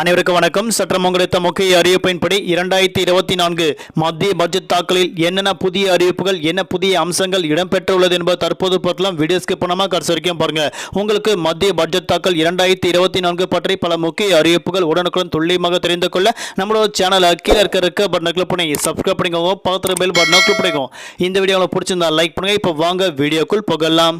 அனைவருக்கும் வணக்கம். சற்றம் உங்களுக்கு முக்கிய அறிவிப்பின்படி இரண்டாயிரத்தி இருபத்தி நான்கு மத்திய பட்ஜெட் தாக்கலில் என்னென்ன புதிய அறிவிப்புகள் என்ன புதிய அம்சங்கள் இடம்பெற்றுள்ளது என்பது தற்போது பார்க்கலாம் வீடியோஸ்க்கு பணமாக கடைசி வரைக்கும் பாருங்க. உங்களுக்கு மத்திய பட்ஜெட் தாக்கல் இரண்டாயிரத்தி இருபத்தி நான்கு பற்றி பல முக்கிய அறிவிப்புகள் உடனுக்குடன் துல்லியமாக தெரிந்து கொள்ள நம்மளோட சேனல் கீழே இருக்க இருக்க பட்டனை கிளிக் பண்ணி சப்ஸ்கிரைப் பண்ணிக்கோங்க. பக்கத்தில் பெல் பட்டனை கிளிக் பண்ணிக்கோங்க. இந்த வீடியோ உங்களுக்கு பிடிச்சிருந்தா லைக் பண்ணுங்க. இப்போ வாங்க வீடியோக்குள் புகழலாம்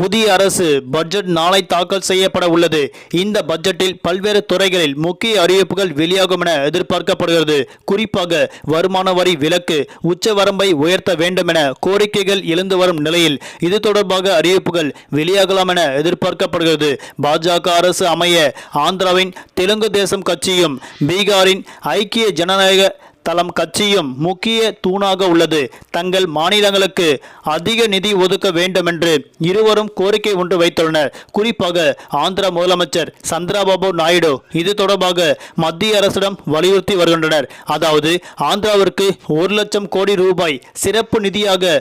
புதிய அரசு பட்ஜெட் நாளை தாக்கல் செய்யப்பட உள்ளது. இந்த பட்ஜெட்டில் பல்வேறு துறைகளில் முக்கிய அறிவிப்புகள் வெளியாகும் என எதிர்பார்க்கப்படுகிறது. குறிப்பாக வருமான வரி விலக்கு உச்சவரம்பை உயர்த்த வேண்டும் என கோரிக்கைகள் எழுந்து வரும் நிலையில் இது தொடர்பாக அறிவிப்புகள் வெளியாகலாம் என எதிர்பார்க்கப்படுகிறது. பாஜக அரசு அமைய ஆந்திராவின் தெலுங்கு தேசம் கட்சியும் பீகாரின் ஐக்கிய ஜனநாயக தளம் கட்சியும் முக்கிய தூணாக உள்ளது. தங்கள் மாநிலங்களுக்கு அதிக நிதி ஒதுக்க வேண்டும் என்று இருவரும் கோரிக்கை ஒன்று வைத்துள்ளனர். குறிப்பாக ஆந்திர முதலமைச்சர் சந்திரபாபு நாயுடு இது தொடர்பாக மத்திய அரசிடம் வலியுறுத்தி வருகின்றனர். அதாவது ஆந்திராவிற்கு ஒரு லட்சம் கோடி ரூபாய் சிறப்பு நிதியாக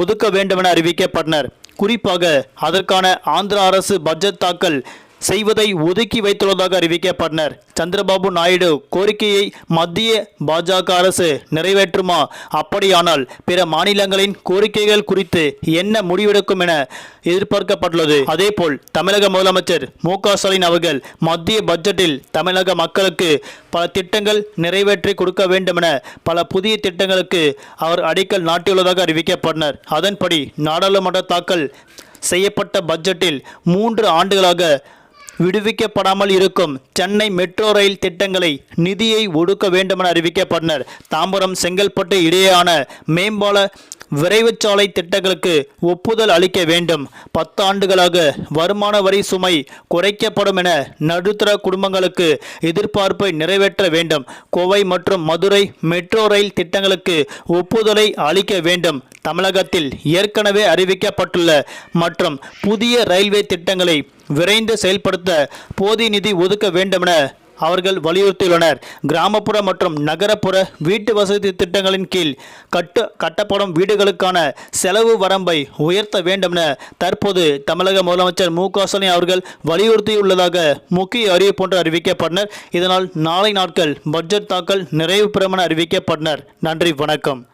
ஒதுக்க வேண்டுமென அறிவிக்கப்பட்டனர். குறிப்பாக அதற்கான ஆந்திர அரசு பட்ஜெட் தாக்கல் செய்வதை ஒதுக்கி வைத்துள்ளதாக அறிவிக்கப்பட்டனர். சந்திரபாபு நாயுடு கோரிக்கையை மத்திய பாஜக அரசு நிறைவேற்றுமா? அப்படியானால் பிற மாநிலங்களின் கோரிக்கைகள் குறித்து என்ன முடிவெடுக்கும் என எதிர்பார்க்கப்பட்டுள்ளது. அதேபோல் தமிழக முதலமைச்சர் மு க ஸ்டாலின் அவர்கள் மத்திய பட்ஜெட்டில் தமிழக மக்களுக்கு பல திட்டங்கள் நிறைவேற்றி கொடுக்க வேண்டும் என பல புதிய திட்டங்களுக்கு அவர் அடிக்கல் நாட்டியுள்ளதாக அறிவிக்கப்பட்டனர். அதன்படி நாடாளுமன்ற தாக்கல் செய்யப்பட்ட பட்ஜெட்டில் மூன்று ஆண்டுகளாக விடுவிக்கப்படாமல் இருக்கும். சென்னை மெட்ரோ ரயில் திட்டங்களை நிதியை ஒடுக்க வேண்டுமென அறிவிக்கப்பட்டனர். தாம்பரம் செங்கல்பட்டு இடையேயான மேம்பால விரைவுச்சாலை திட்டங்களுக்கு ஒப்புதல் அளிக்க வேண்டும். பத்தாண்டுகளாக வருமான வரி சுமை குறைக்கப்படும் என நடுத்தர குடும்பங்களுக்கு எதிர்பார்ப்பை நிறைவேற்ற வேண்டும். கோவை மற்றும் மதுரை மெட்ரோ ரயில் திட்டங்களுக்கு ஒப்புதலை அளிக்க வேண்டும். தமிழகத்தில் ஏற்கனவே அறிவிக்கப்பட்டுள்ள மற்றும் புதிய ரயில்வே திட்டங்களை விரைந்து செயல்படுத்த போதிய நிதி ஒதுக்க வேண்டுமென அவர்கள் வலியுறுத்தியுள்ளனர். கிராமப்புற மற்றும் நகரப்புற வீட்டு வசதி திட்டங்களின் கீழ் கட்டு கட்டப்படும் வீடுகளுக்கான செலவு வரம்பை உயர்த்த வேண்டும் என தற்போது தமிழக முதலமைச்சர் மு க ஸ்டாலின் அவர்கள் வலியுறுத்தியுள்ளதாக முக்கிய அறிவிப்பு ஒன்று அறிவிக்கப்பட்டனர். இதனால் நாளை நாட்கள் பட்ஜெட் தாக்கல் நிறைவு பெறும் என அறிவிக்கப்பட்டனர். நன்றி வணக்கம்.